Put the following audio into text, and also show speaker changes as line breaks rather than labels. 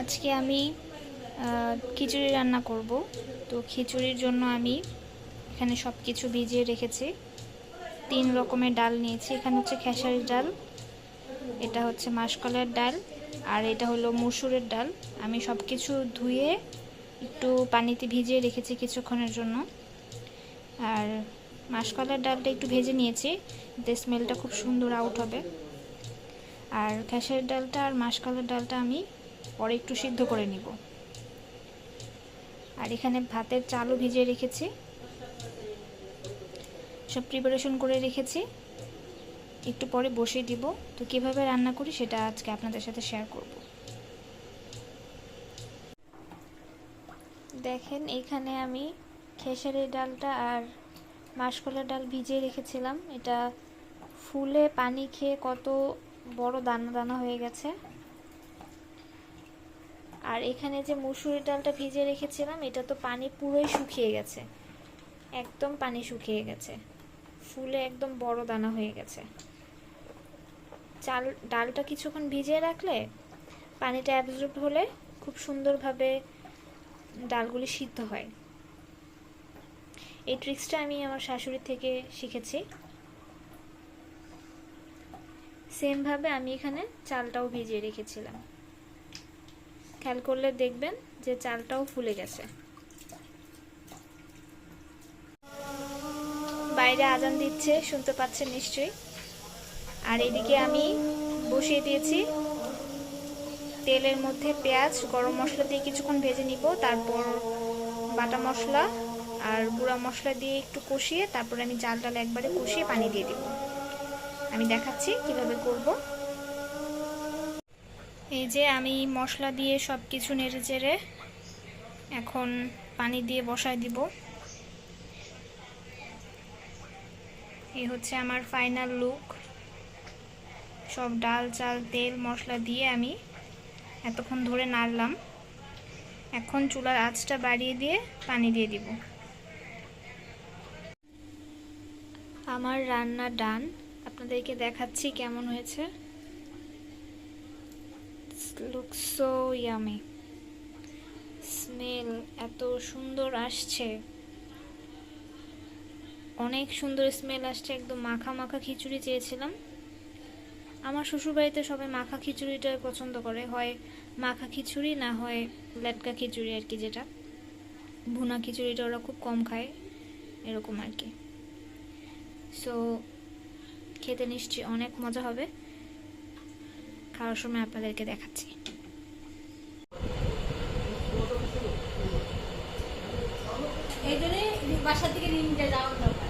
আজকে আমি খিচুড়ি রান্না করব। তো খিচুড়ির জন্য আমি এখানে সব কিছু ভিজিয়ে রেখেছি। তিন রকমের ডাল নিয়েছি। এখানে হচ্ছে খেসারির ডাল, এটা হচ্ছে মাসকলাইয়ের ডাল, আর এটা হলো মুসুরের ডাল। আমি সব কিছু ধুয়ে একটু পানিতে ভিজিয়ে রেখেছি কিছুক্ষণের জন্য। আর মাসকলার ডালটা একটু ভেজে নিয়েছি, এতে স্মেলটা খুব সুন্দর আউট হবে। আর খেসারির ডালটা আর মাসকলার ডালটা আমি পরে একটু সিদ্ধ করে নিব। আর এখানে ভাতের চালও ভিজিয়ে রেখেছি। সব প্রিপারেশন করে রেখেছি। একটু পরে বসিয়ে দিব। তো কীভাবে রান্না করি সেটা আজকে আপনাদের সাথে শেয়ার করব। দেখেন, এখানে আমি খেসারির ডালটা আর মাসকলার ডাল ভিজিয়ে রেখেছিলাম। এটা ফুলে পানি খেয়ে কত বড় দানা দানা হয়ে গেছে। আর এখানে যে মুসুরির ডালটা ভিজিয়ে রেখেছিলাম, এটা তো পানি পুরোই শুকিয়ে গেছে। একদম পানি শুকিয়ে গেছে। ফুলে একদম বড় দানা হয়ে গেছে। চাল, ডালটা কিছুক্ষণ ভিজিয়ে রাখলে পানিটা অ্যাবজর্ব হলে খুব সুন্দরভাবে ডালগুলি সিদ্ধ হয়। এই ট্রিক্সটা আমি আমার শাশুড়ি থেকে শিখেছি। সেমভাবে আমি এখানে চালটাও ভিজিয়ে রেখেছিলাম। খেয়াল করলে দেখবেন যে চালটাও ফুলে গেছে। বাইরে আজান দিচ্ছে, শুনতে পাচ্ছেন নিশ্চয়ই। আর এদিকে আমি বসিয়ে দিয়েছি তেলের মধ্যে পেঁয়াজ, গরম মশলা দিয়ে কিছুক্ষণ ভেজে নিব, তারপর বাটা মশলা আর গুঁড়া মশলা দিয়ে একটু কষিয়ে, তারপর আমি চাল ডাল একবারে কষিয়ে পানি দিয়ে দিব। আমি দেখাচ্ছি কীভাবে করব। এই যে আমি মশলা দিয়ে সব কিছু নেড়ে চেড়ে এখন পানি দিয়ে বসায় দিব। এই হচ্ছে আমার ফাইনাল লুক সব ডাল, চাল, তেল, মশলা দিয়ে আমি এতক্ষণ ধরে নাড়লাম। এখন চুলার আঁচটা বাড়িয়ে দিয়ে পানি দিয়ে দিব। আমার রান্না ডান। আপনাদেরকে দেখাচ্ছি কেমন হয়েছে। লুক সো ইয়ামি স্মেল এত সুন্দর আসছে। অনেক সুন্দর স্মেল আসছে, একদম মাখা মাখা খিচুড়ি চেয়েছিলাম। আমার শ্বশুরবাড়িতে সবাই মাখা খিচুড়িটাই পছন্দ করে, হয় মাখা খিচুড়ি না হয় লেটকা খিচুড়ি আর কি যেটা। ভুনা খিচুড়িটা ওরা খুব কম খায়, এরকম আর কি। সো খেতে নিশ্চয়ই অনেক মজা হবে। খাওয়ার সময় আপনাদেরকে দেখাচ্ছি।
এই জন্যই বাসার দিকে নিয়ে যাওয়া দরকার।